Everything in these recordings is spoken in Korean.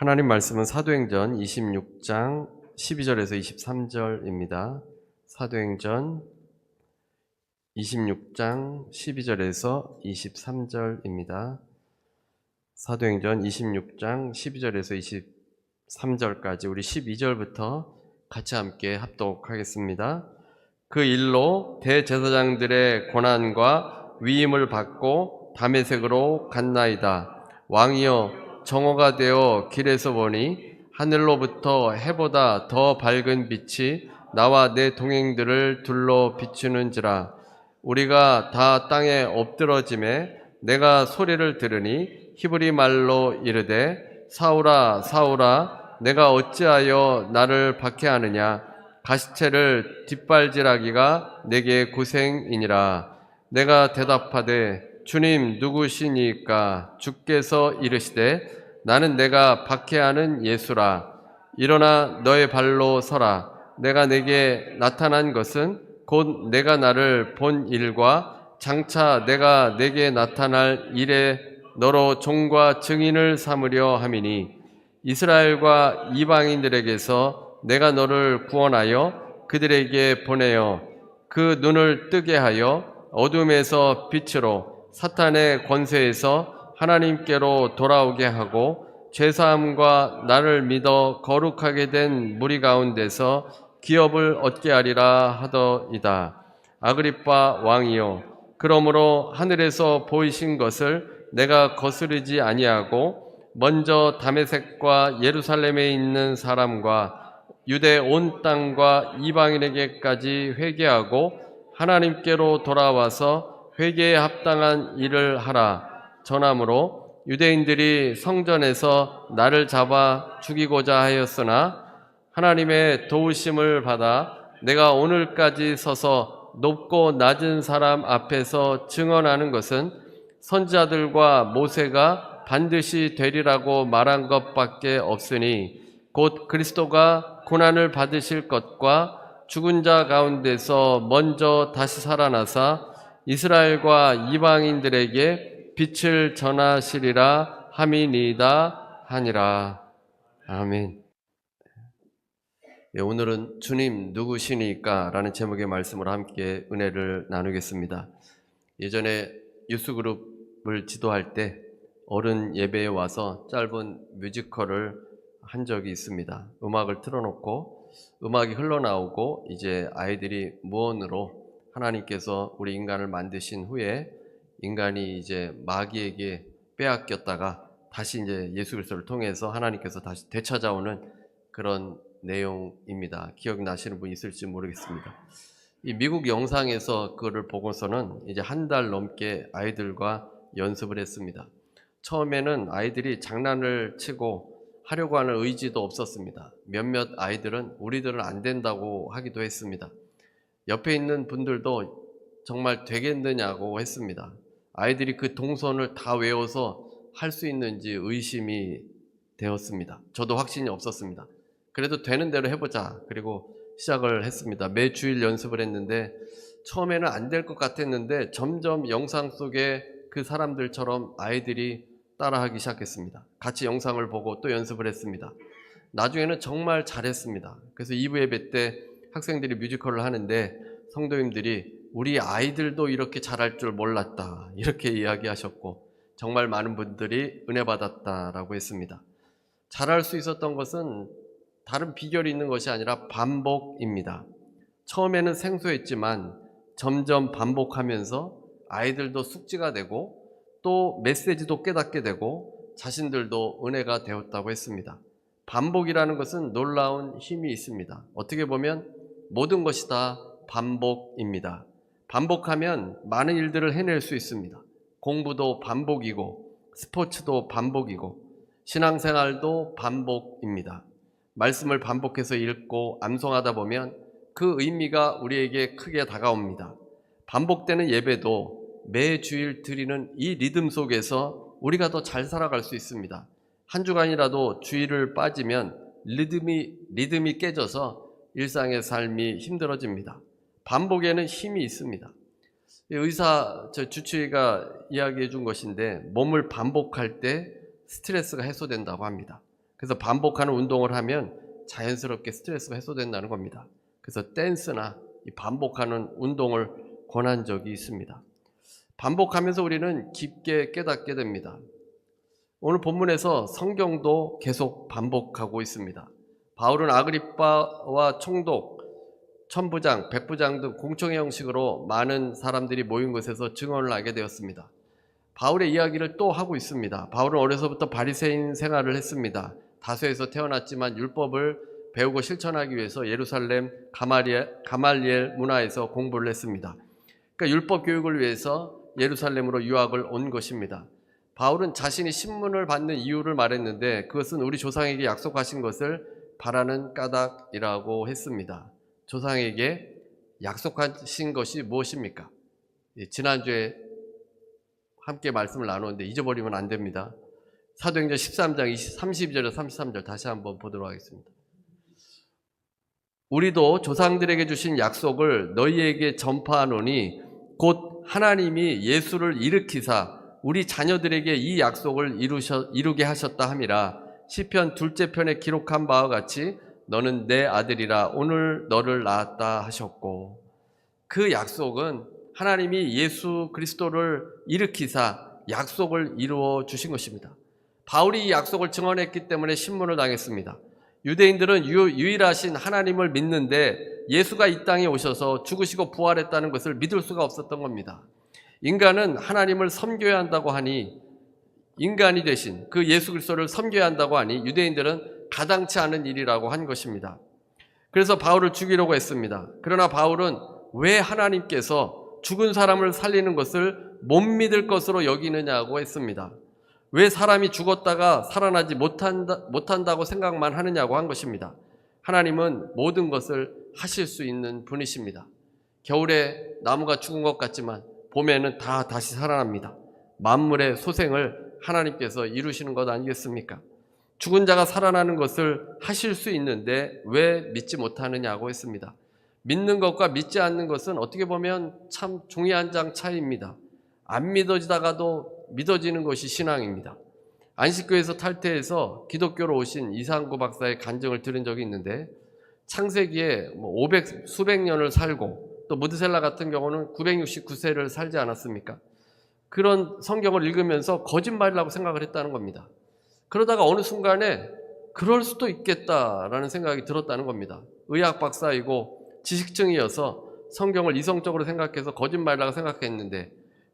하나님 말씀은 사도행전 26장 12절에서 23절입니다. 사도행전 26장 12절에서 23절입니다. 사도행전 26장 12절에서 23절까지 우리 12절부터 같이 함께 합독하겠습니다. 그 일로 대제사장들의 고난과 위임을 받고 담에색으로 갔나이다. 왕이여 정오가 되어 길에서 보니 하늘로부터 해보다 더 밝은 빛이 나와 내 동행들을 둘러 비추는지라. 우리가 다 땅에 엎드러짐에 내가 소리를 들으니 히브리 말로 이르되 사울아 사울아 내가 어찌하여 나를 박해하느냐? 가시체를 뒷발질하기가 내게 고생이니라. 내가 대답하되 주님 누구시니까? 주께서 이르시되 나는 내가 박해하는 예수라. 일어나 너의 발로 서라. 내가 내게 나타난 것은 곧 내가 나를 본 일과 장차 내가 내게 나타날 일에 너로 종과 증인을 삼으려 함이니 이스라엘과 이방인들에게서 내가 너를 구원하여 그들에게 보내어 그 눈을 뜨게 하여 어둠에서 빛으로 사탄의 권세에서 하나님께로 돌아오게 하고 죄사함과 나를 믿어 거룩하게 된 무리 가운데서 기업을 얻게 하리라 하더이다. 아그리빠 왕이요 그러므로 하늘에서 보이신 것을 내가 거스르지 아니하고 먼저 다메섹과 예루살렘에 있는 사람과 유대 온 땅과 이방인에게까지 회개하고 하나님께로 돌아와서 회개에 합당한 일을 하라 전함으로 유대인들이 성전에서 나를 잡아 죽이고자 하였으나 하나님의 도우심을 받아 내가 오늘까지 서서 높고 낮은 사람 앞에서 증언하는 것은 선지자들과 모세가 반드시 되리라고 말한 것밖에 없으니 곧 그리스도가 고난을 받으실 것과 죽은 자 가운데서 먼저 다시 살아나사 이스라엘과 이방인들에게 빛을 전하시리라 함이니이다 하니라. 아멘. 예, 오늘은 주님 누구시니까 라는 제목의 말씀으로 함께 은혜를 나누겠습니다. 예전에 유스그룹을 지도할 때 어른 예배에 와서 짧은 뮤지컬을 한 적이 있습니다. 음악을 틀어놓고 음악이 흘러나오고 이제 아이들이 무언으로 하나님께서 우리 인간을 만드신 후에 인간이 이제 마귀에게 빼앗겼다가 다시 이제 예수 그리스도를 통해서 하나님께서 다시 되찾아오는 그런 내용입니다. 기억나시는 분 있을지 모르겠습니다. 이 미국 영상에서 그거를 보고서는 이제 한 달 넘게 아이들과 연습을 했습니다. 처음에는 아이들이 장난을 치고 하려고 하는 의지도 없었습니다. 몇몇 아이들은 우리들은 안 된다고 하기도 했습니다. 옆에 있는 분들도 정말 되겠느냐고 했습니다. 아이들이 그 동선을 다 외워서 할 수 있는지 의심이 되었습니다. 저도 확신이 없었습니다. 그래도 되는 대로 해보자. 그리고 시작을 했습니다. 매 주일 연습을 했는데 처음에는 안 될 것 같았는데 점점 영상 속에 그 사람들처럼 아이들이 따라하기 시작했습니다. 같이 영상을 보고 또 연습을 했습니다. 나중에는 정말 잘했습니다. 그래서 2부 예배 때 학생들이 뮤지컬을 하는데 성도님들이 우리 아이들도 이렇게 잘할 줄 몰랐다. 이렇게 이야기하셨고 정말 많은 분들이 은혜 받았다라고 했습니다. 잘할 수 있었던 것은 다른 비결이 있는 것이 아니라 반복입니다. 처음에는 생소했지만 점점 반복하면서 아이들도 숙지가 되고 또 메시지도 깨닫게 되고 자신들도 은혜가 되었다고 했습니다. 반복이라는 것은 놀라운 힘이 있습니다. 어떻게 보면 모든 것이 다 반복입니다. 반복하면 많은 일들을 해낼 수 있습니다. 공부도 반복이고, 스포츠도 반복이고, 신앙생활도 반복입니다. 말씀을 반복해서 읽고 암송하다 보면 그 의미가 우리에게 크게 다가옵니다. 반복되는 예배도 매 주일 드리는 이 리듬 속에서 우리가 더 잘 살아갈 수 있습니다. 한 주간이라도 주일을 빠지면 리듬이, 리듬이 깨져서 일상의 삶이 힘들어집니다. 반복에는 힘이 있습니다. 의사 저 주치의가 이야기해 준 것인데 몸을 반복할 때 스트레스가 해소된다고 합니다. 그래서 반복하는 운동을 하면 자연스럽게 스트레스가 해소된다는 겁니다. 그래서 댄스나 이 반복하는 운동을 권한 적이 있습니다. 반복하면서 우리는 깊게 깨닫게 됩니다. 오늘 본문에서 성경도 계속 반복하고 있습니다. 바울은 아그리빠와 총독, 천부장, 백부장 등 공청회 형식으로 많은 사람들이 모인 곳에서 증언을 하게 되었습니다. 바울의 이야기를 또 하고 있습니다. 바울은 어려서부터 바리새인 생활을 했습니다. 다소에서 태어났지만 율법을 배우고 실천하기 위해서 예루살렘 가말리엘, 가말리엘 문화에서 공부를 했습니다. 그러니까 율법 교육을 위해서 예루살렘으로 유학을 온 것입니다. 바울은 자신이 신문을 받는 이유를 말했는데 그것은 우리 조상에게 약속하신 것을 바라는 까닭이라고 했습니다. 조상에게 약속하신 것이 무엇입니까? 예, 지난주에 함께 말씀을 나누었는데 잊어버리면 안 됩니다. 사도행전 13장 32절에서 33절 다시 한번 보도록 하겠습니다. 우리도 조상들에게 주신 약속을 너희에게 전파하노니 곧 하나님이 예수를 일으키사 우리 자녀들에게 이 약속을 이루게 하셨다 함이라 시편 둘째 편에 기록한 바와 같이 너는 내 아들이라 오늘 너를 낳았다 하셨고 그 약속은 하나님이 예수 그리스도를 일으키사 약속을 이루어 주신 것입니다. 바울이 이 약속을 증언했기 때문에 신문을 당했습니다. 유대인들은 유, 유일하신 하나님을 믿는데 예수가 이 땅에 오셔서 죽으시고 부활했다는 것을 믿을 수가 없었던 겁니다. 인간은 하나님을 섬겨야 한다고 하니 인간이 되신 그 예수 그리스도를 섬겨야 한다고 하니 유대인들은 가당치 않은 일이라고 한 것입니다. 그래서 바울을 죽이려고 했습니다. 그러나 바울은 왜 하나님께서 죽은 사람을 살리는 것을 못 믿을 것으로 여기느냐고 했습니다. 왜 사람이 죽었다가 살아나지 못한다, 못한다고 생각만 하느냐고 한 것입니다. 하나님은 모든 것을 하실 수 있는 분이십니다. 겨울에 나무가 죽은 것 같지만 봄에는 다 다시 살아납니다. 만물의 소생을 하나님께서 이루시는 것 아니겠습니까? 죽은 자가 살아나는 것을 하실 수 있는데 왜 믿지 못하느냐고 했습니다. 믿는 것과 믿지 않는 것은 어떻게 보면 참 종이 한 장 차이입니다. 안 믿어지다가도 믿어지는 것이 신앙입니다. 안식교에서 탈퇴해서 기독교로 오신 이상구 박사의 간증을 들은 적이 있는데 창세기에 뭐 500, 수백 년을 살고 또 무드셀라 같은 경우는 969세를 살지 않았습니까? 그런 성경을 읽으면서 거짓말이라고 생각을 했다는 겁니다. 그러다가 어느 순간에 그럴 수도 있겠다라는 생각이 들었다는 겁니다. 의학 박사이고 지식층이어서 성경을 이성적으로 생각해서 거짓말이라고 생각했는데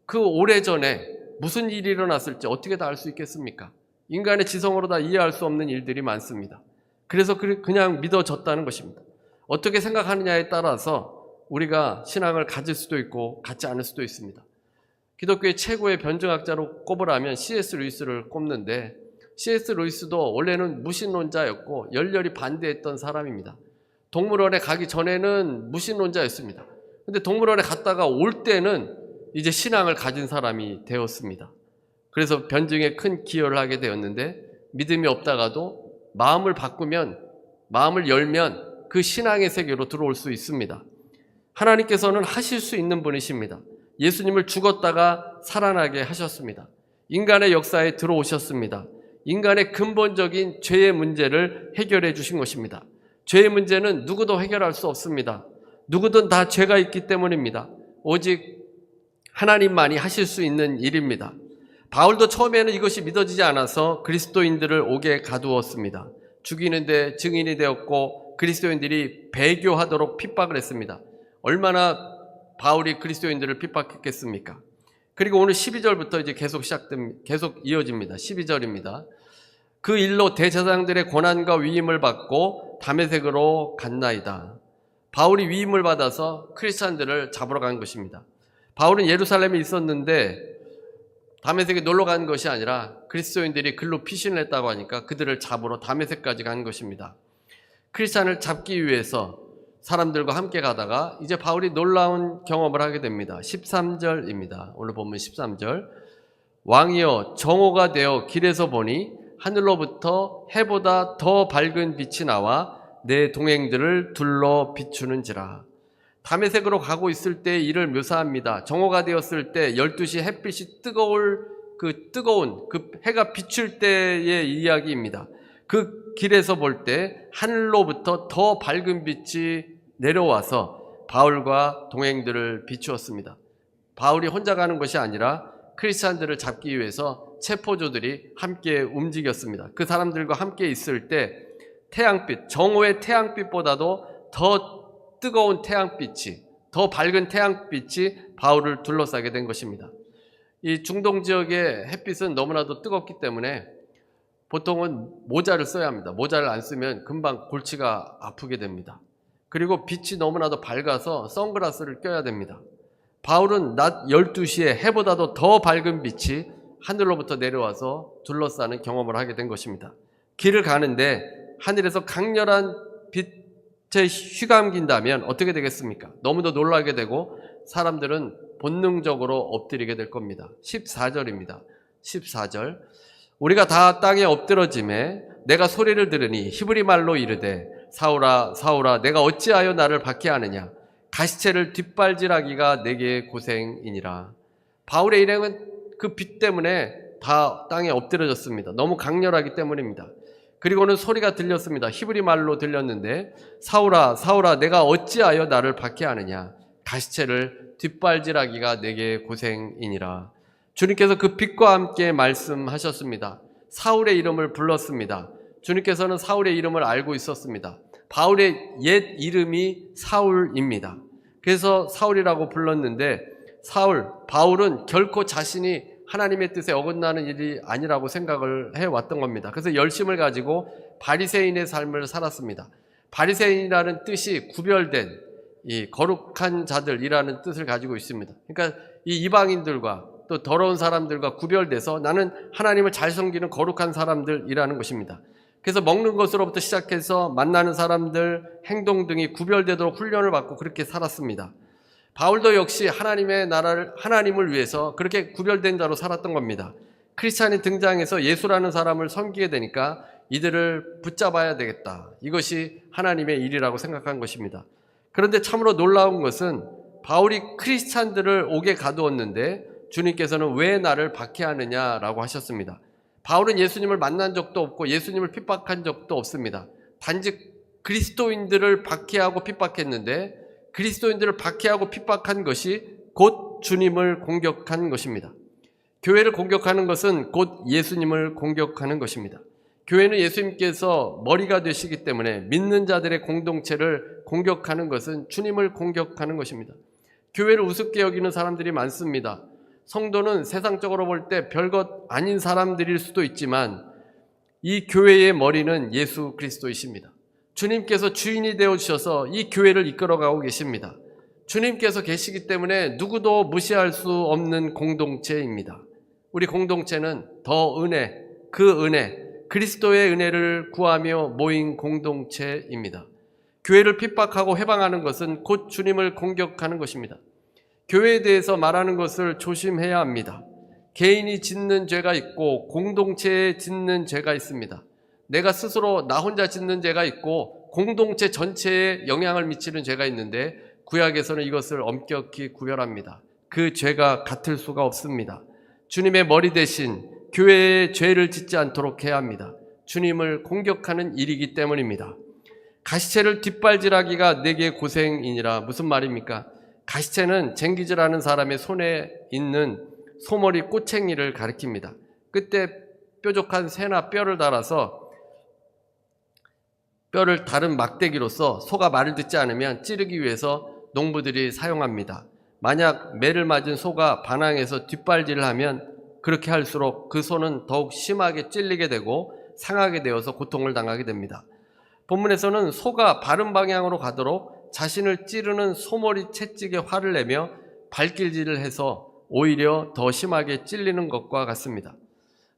그 오래전에 무슨 일이 일어났을지 어떻게 다 알 수 있겠습니까? 인간의 지성으로 다 이해할 수 없는 일들이 많습니다. 그래서 그냥 믿어졌다는 것입니다. 어떻게 생각하느냐에 따라서 우리가 신앙을 가질 수도 있고 갖지 않을 수도 있습니다. 기독교의 최고의 변증학자로 꼽으라면 C.S. 루이스를 꼽는데 C.S. 루이스도 원래는 무신론자였고 열렬히 반대했던 사람입니다. 동물원에 가기 전에는 무신론자였습니다. 근데 동물원에 갔다가 올 때는 이제 신앙을 가진 사람이 되었습니다. 그래서 변증에 큰 기여를 하게 되었는데 믿음이 없다가도 마음을 바꾸면 마음을 열면 그 신앙의 세계로 들어올 수 있습니다. 하나님께서는 하실 수 있는 분이십니다. 예수님을 죽었다가 살아나게 하셨습니다. 인간의 역사에 들어오셨습니다. 인간의 근본적인 죄의 문제를 해결해 주신 것입니다. 죄의 문제는 누구도 해결할 수 없습니다. 누구든 다 죄가 있기 때문입니다. 오직 하나님만이 하실 수 있는 일입니다. 바울도 처음에는 이것이 믿어지지 않아서 그리스도인들을 옥에 가두었습니다. 죽이는데 증인이 되었고 그리스도인들이 배교하도록 핍박을 했습니다. 얼마나 바울이 그리스도인들을 핍박했겠습니까? 그리고 오늘 12절부터 이제 계속 시작됩니다. 계속 이어집니다. 12절입니다. 그 일로 대제사장들의 고난과 위임을 받고 담에색으로 갔나이다. 바울이 위임을 받아서 크리스찬들을 잡으러 간 것입니다. 바울은 예루살렘에 있었는데 다메섹에 놀러 간 것이 아니라 그리스도인들이 글로 피신을 했다고 하니까 그들을 잡으러 다메섹까지 간 것입니다. 크리스찬을 잡기 위해서 사람들과 함께 가다가 이제 바울이 놀라운 경험을 하게 됩니다. 13절입니다. 오늘 보면 13절. 왕이여 정오가 되어 길에서 보니 하늘로부터 해보다 더 밝은 빛이 나와 내 동행들을 둘러 비추는지라. 담에색으로 가고 있을 때 일을 묘사합니다. 정오가 되었을 때 12시 햇빛이 뜨거울 그 뜨거운 그 해가 비출 때의 이야기입니다. 그 길에서 볼 때 하늘로부터 더 밝은 빛이 내려와서 바울과 동행들을 비추었습니다. 바울이 혼자 가는 것이 아니라 크리스찬들을 잡기 위해서 체포조들이 함께 움직였습니다. 그 사람들과 함께 있을 때 태양빛, 정오의 태양빛보다도 더 뜨거운 태양빛이, 더 밝은 태양빛이 바울을 둘러싸게 된 것입니다. 이 중동 지역의 햇빛은 너무나도 뜨겁기 때문에 보통은 모자를 써야 합니다. 모자를 안 쓰면 금방 골치가 아프게 됩니다. 그리고 빛이 너무나도 밝아서 선글라스를 껴야 됩니다. 바울은 낮 12시에 해보다도 더 밝은 빛이 하늘로부터 내려와서 둘러싸는 경험을 하게 된 것입니다. 길을 가는데 하늘에서 강렬한 빛에 휘감긴다면 어떻게 되겠습니까? 너무도 놀라게 되고 사람들은 본능적으로 엎드리게 될 겁니다. 14절입니다. 14절. 우리가 다 땅에 엎드러짐에 내가 소리를 들으니 히브리 말로 이르되 사울아 사울아 내가 어찌하여 나를 박해하느냐 가시체를 뒷발질하기가 내게 고생이니라. 바울의 일행은 그 빛 때문에 다 땅에 엎드려졌습니다. 너무 강렬하기 때문입니다. 그리고는 소리가 들렸습니다. 히브리 말로 들렸는데 사울아 사울아 내가 어찌하여 나를 박해하느냐 가시체를 뒷발질하기가 내게 고생이니라. 주님께서 그 빛과 함께 말씀하셨습니다. 사울의 이름을 불렀습니다. 주님께서는 사울의 이름을 알고 있었습니다. 바울의 옛 이름이 사울입니다. 그래서 사울이라고 불렀는데 사울, 바울은 결코 자신이 하나님의 뜻에 어긋나는 일이 아니라고 생각을 해 왔던 겁니다. 그래서 열심을 가지고 바리새인의 삶을 살았습니다. 바리새인이라는 뜻이 구별된 이 거룩한 자들이라는 뜻을 가지고 있습니다. 그러니까 이 이방인들과 또 더러운 사람들과 구별돼서 나는 하나님을 잘 섬기는 거룩한 사람들이라는 것입니다. 그래서 먹는 것으로부터 시작해서 만나는 사람들, 행동 등이 구별되도록 훈련을 받고 그렇게 살았습니다. 바울도 역시 하나님의 나라를, 하나님을 위해서 그렇게 구별된 자로 살았던 겁니다. 크리스찬이 등장해서 예수라는 사람을 섬기게 되니까 이들을 붙잡아야 되겠다. 이것이 하나님의 일이라고 생각한 것입니다. 그런데 참으로 놀라운 것은 바울이 크리스찬들을 옥에 가두었는데 주님께서는 왜 나를 박해하느냐라고 하셨습니다. 바울은 예수님을 만난 적도 없고 예수님을 핍박한 적도 없습니다. 단지 그리스도인들을 박해하고 핍박했는데 그리스도인들을 박해하고 핍박한 것이 곧 주님을 공격한 것입니다. 교회를 공격하는 것은 곧 예수님을 공격하는 것입니다. 교회는 예수님께서 머리가 되시기 때문에 믿는 자들의 공동체를 공격하는 것은 주님을 공격하는 것입니다. 교회를 우습게 여기는 사람들이 많습니다. 성도는 세상적으로 볼 때 별것 아닌 사람들일 수도 있지만 이 교회의 머리는 예수 그리스도이십니다. 주님께서 주인이 되어 주셔서 이 교회를 이끌어 가고 계십니다. 주님께서 계시기 때문에 누구도 무시할 수 없는 공동체입니다. 우리 공동체는 더 은혜, 그 은혜, 그리스도의 은혜를 구하며 모인 공동체입니다. 교회를 핍박하고 해방하는 것은 곧 주님을 공격하는 것입니다. 교회에 대해서 말하는 것을 조심해야 합니다. 개인이 짓는 죄가 있고 공동체에 짓는 죄가 있습니다. 내가 스스로 나 혼자 짓는 죄가 있고 공동체 전체에 영향을 미치는 죄가 있는데 구약에서는 이것을 엄격히 구별합니다. 그 죄가 같을 수가 없습니다. 주님의 머리 대신 교회에 죄를 짓지 않도록 해야 합니다. 주님을 공격하는 일이기 때문입니다. 가시체를 뒷발질하기가 내게 고생이니라 무슨 말입니까? 가시체는 쟁기질하는 사람의 손에 있는 소머리 꼬챙이를 가리킵니다. 끝에 뾰족한 새나 뼈를 달아서 뼈를 다른 막대기로서 소가 말을 듣지 않으면 찌르기 위해서 농부들이 사용합니다. 만약 매를 맞은 소가 반항해서 뒷발질을 하면 그렇게 할수록 그 소는 더욱 심하게 찔리게 되고 상하게 되어서 고통을 당하게 됩니다. 본문에서는 소가 바른 방향으로 가도록 자신을 찌르는 소머리 채찍에 화를 내며 발길질을 해서 오히려 더 심하게 찔리는 것과 같습니다.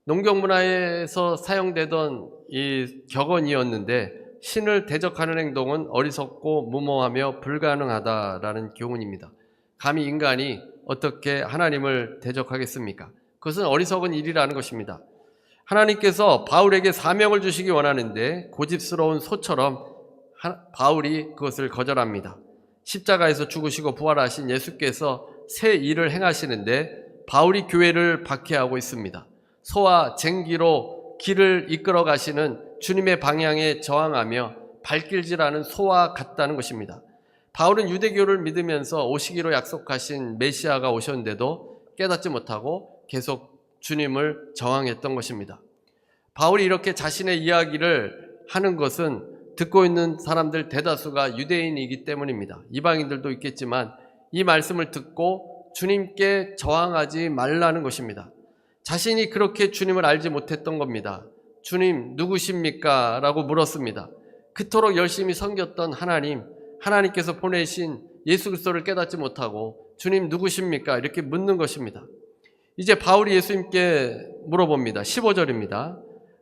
농경 문화에서 사용되던 이 격언이었는데 신을 대적하는 행동은 어리석고 무모하며 불가능하다라는 교훈입니다. 감히 인간이 어떻게 하나님을 대적하겠습니까? 그것은 어리석은 일이라는 것입니다. 하나님께서 바울에게 사명을 주시기 원하는데 고집스러운 소처럼 바울이 그것을 거절합니다. 십자가에서 죽으시고 부활하신 예수께서 새 일을 행하시는데 바울이 교회를 박해하고 있습니다. 소와 쟁기로 길을 이끌어 가시는 주님의 방향에 저항하며 발길질 하는 소와 같다는 것입니다. 바울은 유대교를 믿으면서 오시기로 약속하신 메시아가 오셨는데도 깨닫지 못하고 계속 주님을 저항했던 것입니다. 바울이 이렇게 자신의 이야기를 하는 것은 듣고 있는 사람들 대다수가 유대인이기 때문입니다. 이방인들도 있겠지만 이 말씀을 듣고 주님께 저항하지 말라는 것입니다. 자신이 그렇게 주님을 알지 못했던 겁니다. 주님 누구십니까? 라고 물었습니다. 그토록 열심히 섬겼던 하나님, 하나님께서 보내신 예수 그리스도를 깨닫지 못하고 주님 누구십니까? 이렇게 묻는 것입니다. 이제 바울이 예수님께 물어봅니다. 15절입니다.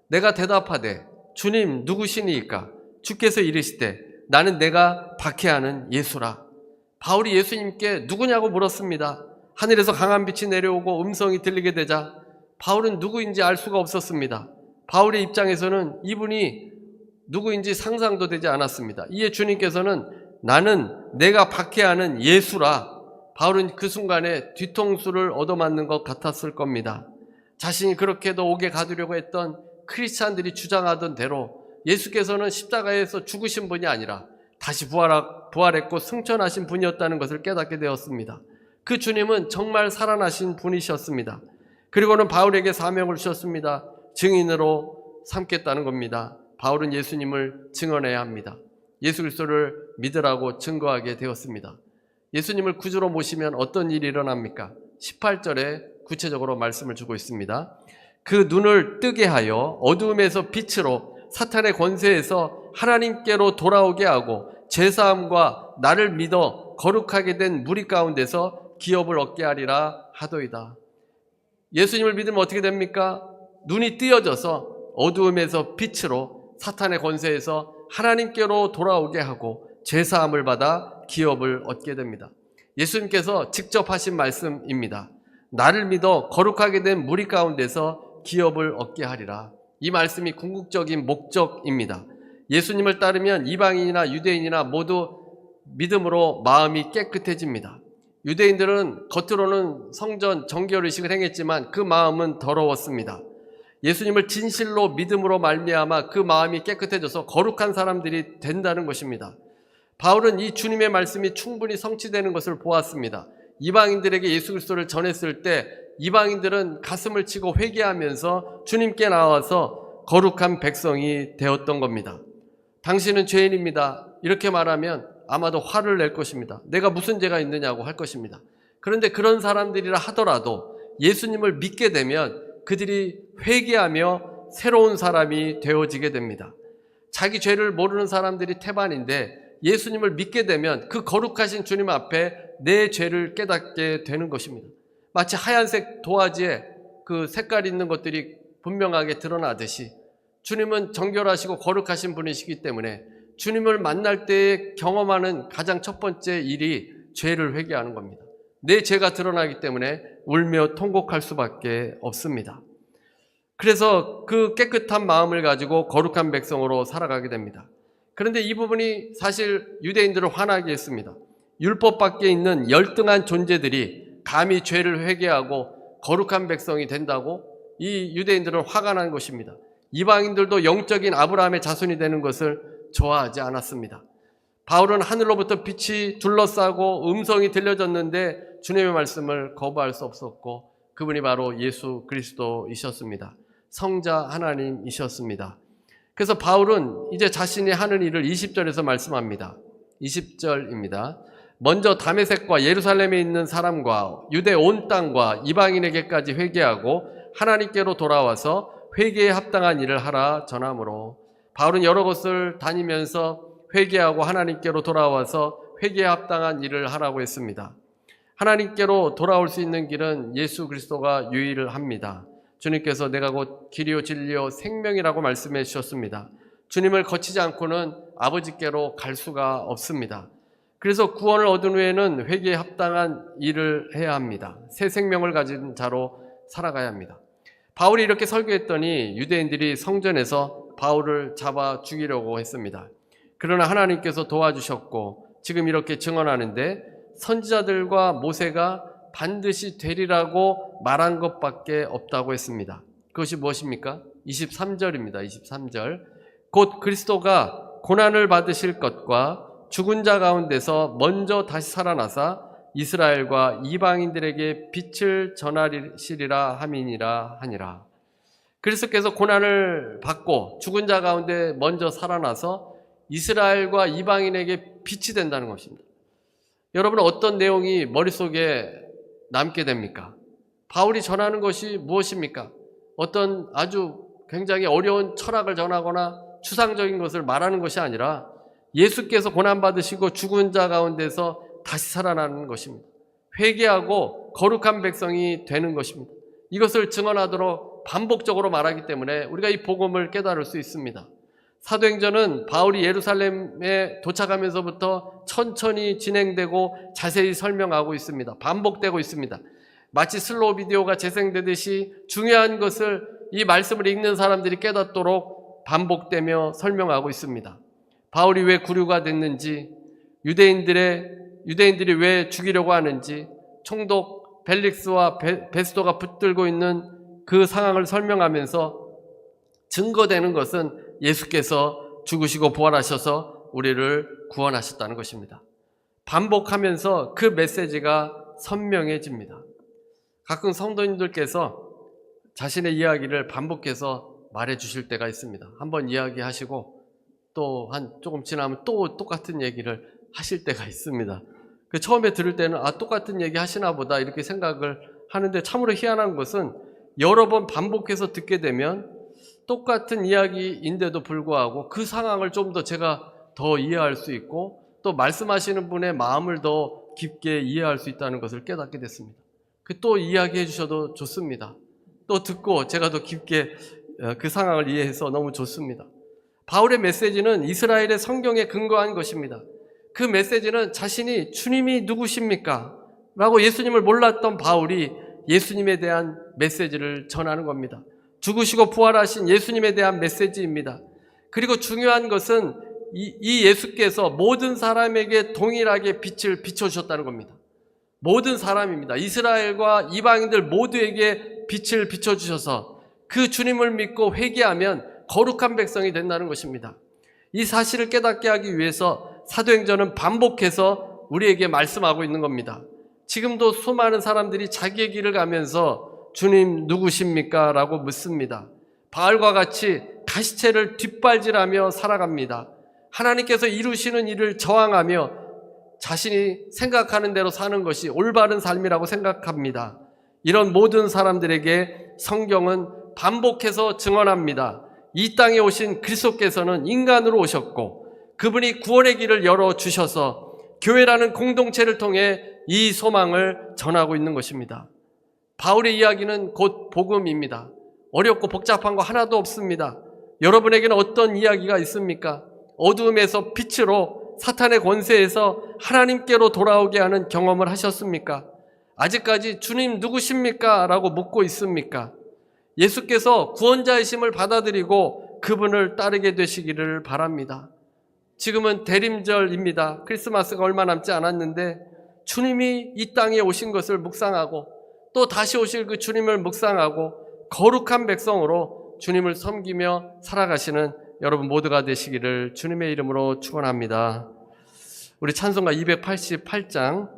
내가 대답하되 주님 누구시니까? 주께서 이르시되 나는 내가 박해하는 예수라. 바울이 예수님께 누구냐고 물었습니다. 하늘에서 강한 빛이 내려오고 음성이 들리게 되자 바울은 누구인지 알 수가 없었습니다. 바울의 입장에서는 이분이 누구인지 상상도 되지 않았습니다. 이에 주님께서는 나는 내가 박해하는 예수라. 바울은 그 순간에 뒤통수를 얻어맞는 것 같았을 겁니다. 자신이 그렇게도 옥에 가두려고 했던 크리스찬들이 주장하던 대로 예수께서는 십자가에서 죽으신 분이 아니라 다시 부활했고 승천하신 분이었다는 것을 깨닫게 되었습니다. 그 주님은 정말 살아나신 분이셨습니다. 그리고는 바울에게 사명을 주셨습니다. 증인으로 삼겠다는 겁니다. 바울은 예수님을 증언해야 합니다. 예수 그리스도를 믿으라고 증거하게 되었습니다. 예수님을 구주로 모시면 어떤 일이 일어납니까? 18절에 구체적으로 말씀을 주고 있습니다. 그 눈을 뜨게 하여 어두움에서 빛으로 사탄의 권세에서 하나님께로 돌아오게 하고 죄사함과 나를 믿어 거룩하게 된 무리 가운데서 기업을 얻게 하리라 하도이다. 예수님을 믿으면 어떻게 됩니까? 눈이 띄어져서 어두움에서 빛으로 사탄의 권세에서 하나님께로 돌아오게 하고 죄사함을 받아 기업을 얻게 됩니다. 예수님께서 직접 하신 말씀입니다. 나를 믿어 거룩하게 된 무리 가운데서 기업을 얻게 하리라. 이 말씀이 궁극적인 목적입니다. 예수님을 따르면 이방인이나 유대인이나 모두 믿음으로 마음이 깨끗해집니다. 유대인들은 겉으로는 성전 정결 의식을 행했지만 그 마음은 더러웠습니다. 예수님을 진실로 믿음으로 말미암아 그 마음이 깨끗해져서 거룩한 사람들이 된다는 것입니다. 바울은 이 주님의 말씀이 충분히 성취되는 것을 보았습니다. 이방인들에게 예수 그리스도를 전했을 때 이방인들은 가슴을 치고 회개하면서 주님께 나와서 거룩한 백성이 되었던 겁니다. 당신은 죄인입니다. 이렇게 말하면 아마도 화를 낼 것입니다. 내가 무슨 죄가 있느냐고 할 것입니다. 그런데 그런 사람들이라 하더라도 예수님을 믿게 되면 그들이 회개하며 새로운 사람이 되어지게 됩니다. 자기 죄를 모르는 사람들이 태반인데 예수님을 믿게 되면 그 거룩하신 주님 앞에 내 죄를 깨닫게 되는 것입니다. 마치 하얀색 도화지에 그 색깔 있는 것들이 분명하게 드러나듯이 주님은 정결하시고 거룩하신 분이시기 때문에 주님을 만날 때 경험하는 가장 첫 번째 일이 죄를 회개하는 겁니다. 내 죄가 드러나기 때문에 울며 통곡할 수밖에 없습니다. 그래서 그 깨끗한 마음을 가지고 거룩한 백성으로 살아가게 됩니다. 그런데 이 부분이 사실 유대인들을 화나게 했습니다. 율법 밖에 있는 열등한 존재들이 감히 죄를 회개하고 거룩한 백성이 된다고 이 유대인들은 화가 난 것입니다. 이방인들도 영적인 아브라함의 자손이 되는 것을 좋아하지 않았습니다. 바울은 하늘로부터 빛이 둘러싸고 음성이 들려졌는데 주님의 말씀을 거부할 수 없었고 그분이 바로 예수 그리스도이셨습니다. 성자 하나님이셨습니다. 그래서 바울은 이제 자신이 하는 일을 20절에서 말씀합니다. 20절입니다. 먼저 다메섹과 예루살렘에 있는 사람과 유대 온 땅과 이방인에게까지 회개하고 하나님께로 돌아와서 회개에 합당한 일을 하라 전함으로 바울은 여러 곳을 다니면서 회개하고 하나님께로 돌아와서 회개에 합당한 일을 하라고 했습니다. 하나님께로 돌아올 수 있는 길은 예수 그리스도가 유일을 합니다. 주님께서 내가 곧 길이요 진리요 생명이라고 말씀해 주셨습니다. 주님을 거치지 않고는 아버지께로 갈 수가 없습니다. 그래서 구원을 얻은 후에는 회개에 합당한 일을 해야 합니다. 새 생명을 가진 자로 살아가야 합니다. 바울이 이렇게 설교했더니 유대인들이 성전에서 바울을 잡아 죽이려고 했습니다. 그러나 하나님께서 도와주셨고 지금 이렇게 증언하는데 선지자들과 모세가 반드시 되리라고 말한 것밖에 없다고 했습니다. 그것이 무엇입니까? 23절입니다. 23절. 곧 그리스도가 고난을 받으실 것과 죽은 자 가운데서 먼저 다시 살아나사 이스라엘과 이방인들에게 빛을 전하시리라 함이니라 하니라. 그리스도께서 고난을 받고 죽은 자 가운데 먼저 살아나서 이스라엘과 이방인에게 빛이 된다는 것입니다. 여러분 어떤 내용이 머릿속에 남게 됩니까? 바울이 전하는 것이 무엇입니까? 어떤 아주 굉장히 어려운 철학을 전하거나 추상적인 것을 말하는 것이 아니라 예수께서 고난받으시고 죽은 자 가운데서 다시 살아나는 것입니다. 회개하고 거룩한 백성이 되는 것입니다. 이것을 증언하도록 반복적으로 말하기 때문에 우리가 이 복음을 깨달을 수 있습니다. 사도행전은 바울이 예루살렘에 도착하면서부터 천천히 진행되고 자세히 설명하고 있습니다. 반복되고 있습니다. 마치 슬로우 비디오가 재생되듯이 중요한 것을 이 말씀을 읽는 사람들이 깨닫도록 반복되며 설명하고 있습니다. 바울이 왜 구류가 됐는지, 유대인들의 유대인들이 왜 죽이려고 하는지, 총독 벨릭스와 베, 베스도가 붙들고 있는 그 상황을 설명하면서 증거되는 것은 예수께서 죽으시고 부활하셔서 우리를 구원하셨다는 것입니다. 반복하면서 그 메시지가 선명해집니다. 가끔 성도님들께서 자신의 이야기를 반복해서 말해 주실 때가 있습니다. 한번 이야기하시고 또 한 조금 지나면 또 똑같은 얘기를 하실 때가 있습니다. 그 처음에 들을 때는 아 똑같은 얘기 하시나 보다 이렇게 생각을 하는데 참으로 희한한 것은 여러 번 반복해서 듣게 되면 똑같은 이야기인데도 불구하고 그 상황을 좀 더 제가 더 이해할 수 있고 또 말씀하시는 분의 마음을 더 깊게 이해할 수 있다는 것을 깨닫게 됐습니다. 그또 이야기해 주셔도 좋습니다. 또 듣고 제가 더 깊게 어, 그 상황을 이해해서 너무 좋습니다. 바울의 메시지는 이스라엘의 성경에 근거한 것입니다. 그 메시지는 자신이 주님이 누구십니까? 라고 예수님을 몰랐던 바울이 예수님에 대한 메시지를 전하는 겁니다. 죽으시고 부활하신 예수님에 대한 메시지입니다. 그리고 중요한 것은 이, 이 예수께서 모든 사람에게 동일하게 빛을 비춰주셨다는 겁니다. 모든 사람입니다. 이스라엘과 이방인들 모두에게 빛을 비춰주셔서 그 주님을 믿고 회개하면 거룩한 백성이 된다는 것입니다. 이 사실을 깨닫게 하기 위해서 사도행전은 반복해서 우리에게 말씀하고 있는 겁니다. 지금도 수많은 사람들이 자기의 길을 가면서 주님 누구십니까? 라고 묻습니다. 바알과 같이 가시체를 뒷발질하며 살아갑니다. 하나님께서 이루시는 일을 저항하며 자신이 생각하는 대로 사는 것이 올바른 삶이라고 생각합니다. 이런 모든 사람들에게 성경은 반복해서 증언합니다. 이 땅에 오신 그리스도께서는 인간으로 오셨고 그분이 구원의 길을 열어 주셔서 교회라는 공동체를 통해 이 소망을 전하고 있는 것입니다. 바울의 이야기는 곧 복음입니다. 어렵고 복잡한 거 하나도 없습니다. 여러분에게는 어떤 이야기가 있습니까? 어두움에서 빛으로 사탄의 권세에서 하나님께로 돌아오게 하는 경험을 하셨습니까? 아직까지 주님 누구십니까? 라고 묻고 있습니까? 예수께서 구원자이심을 받아들이고 그분을 따르게 되시기를 바랍니다. 지금은 대림절입니다. 크리스마스가 얼마 남지 않았는데 주님이 이 땅에 오신 것을 묵상하고 또 다시 오실 그 주님을 묵상하고 거룩한 백성으로 주님을 섬기며 살아가시는 여러분 모두가 되시기를 주님의 이름으로 축원합니다. 우리 찬송가 288장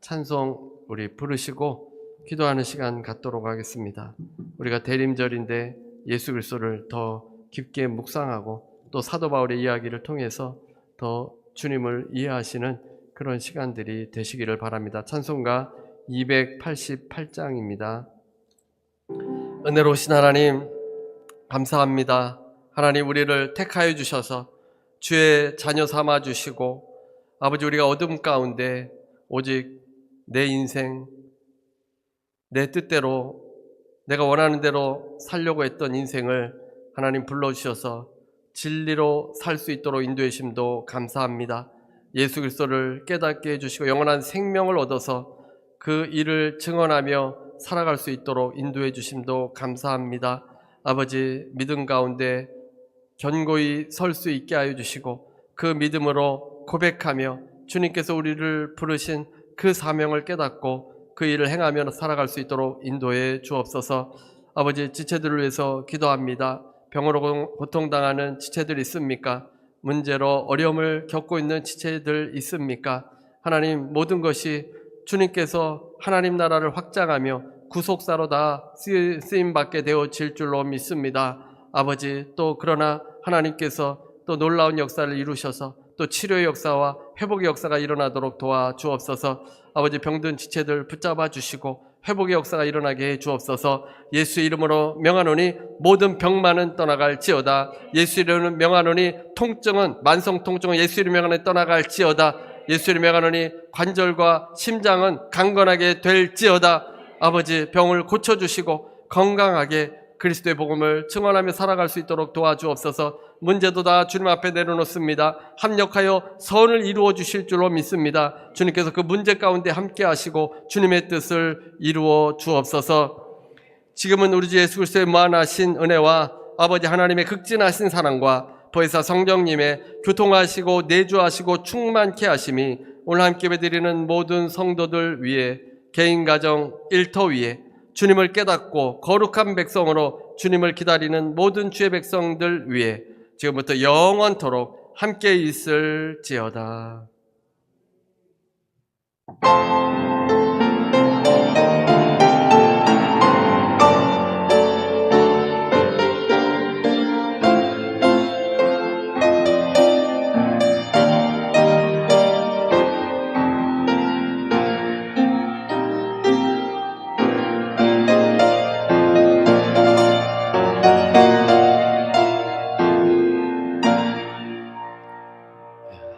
찬송 우리 부르시고 기도하는 시간 갖도록 하겠습니다. 우리가 대림절인데 예수 그리스도를 더 깊게 묵상하고 또 사도 바울의 이야기를 통해서 더 주님을 이해하시는 그런 시간들이 되시기를 바랍니다. 찬송가 288장입니다. 은혜로우신 하나님, 감사합니다. 하나님, 우리를 택하여 주셔서 주의 자녀 삼아 주시고, 아버지, 우리가 어둠 가운데 오직 내 인생, 내 뜻대로, 내가 원하는 대로 살려고 했던 인생을 하나님 불러주셔서 진리로 살 수 있도록 인도해 주심도 감사합니다. 예수 그리스도를 깨닫게 해주시고 영원한 생명을 얻어서 그 일을 증언하며 살아갈 수 있도록 인도해 주심도 감사합니다. 아버지 믿음 가운데 견고히 설 수 있게 하여 주시고 그 믿음으로 고백하며 주님께서 우리를 부르신 그 사명을 깨닫고 그 일을 행하며 살아갈 수 있도록 인도해 주옵소서. 아버지 지체들을 위해서 기도합니다. 병으로 고통당하는 지체들 있습니까? 문제로 어려움을 겪고 있는 지체들 있습니까? 하나님 모든 것이 주님께서 하나님 나라를 확장하며 구속사로 다 쓰임 받게 되어질 줄로 믿습니다. 아버지 또 그러나 하나님께서 또 놀라운 역사를 이루셔서 또 치료의 역사와 회복의 역사가 일어나도록 도와 주옵소서. 아버지 병든 지체들 붙잡아 주시고 회복의 역사가 일어나게 해 주옵소서. 예수 이름으로 명하노니 모든 병만은 떠나갈지어다. 예수 이름으로 명하노니 통증은 만성 통증은 예수 이름 명하노니 떠나갈지어다. 예수 이름 명하노니 관절과 심장은 강건하게 될지어다. 아버지 병을 고쳐 주시고 건강하게 그리스도의 복음을 증언하며 살아갈 수 있도록 도와주옵소서. 문제도 다 주님 앞에 내려놓습니다. 합력하여 선을 이루어 주실 줄로 믿습니다. 주님께서 그 문제 가운데 함께 하시고 주님의 뜻을 이루어 주옵소서. 지금은 우리 주 예수 그리스도의 무한하신 은혜와 아버지 하나님의 극진하신 사랑과 보혜사 성령님의 교통하시고 내주하시고 충만케 하심이 오늘 함께 드리는 모든 성도들 위해 개인 가정 일터 위에 주님을 깨닫고 거룩한 백성으로 주님을 기다리는 모든 주의 백성들 위해 지금부터 영원토록 함께 있을지어다.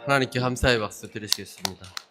하나님께 감사의 박수 드리시겠습니다.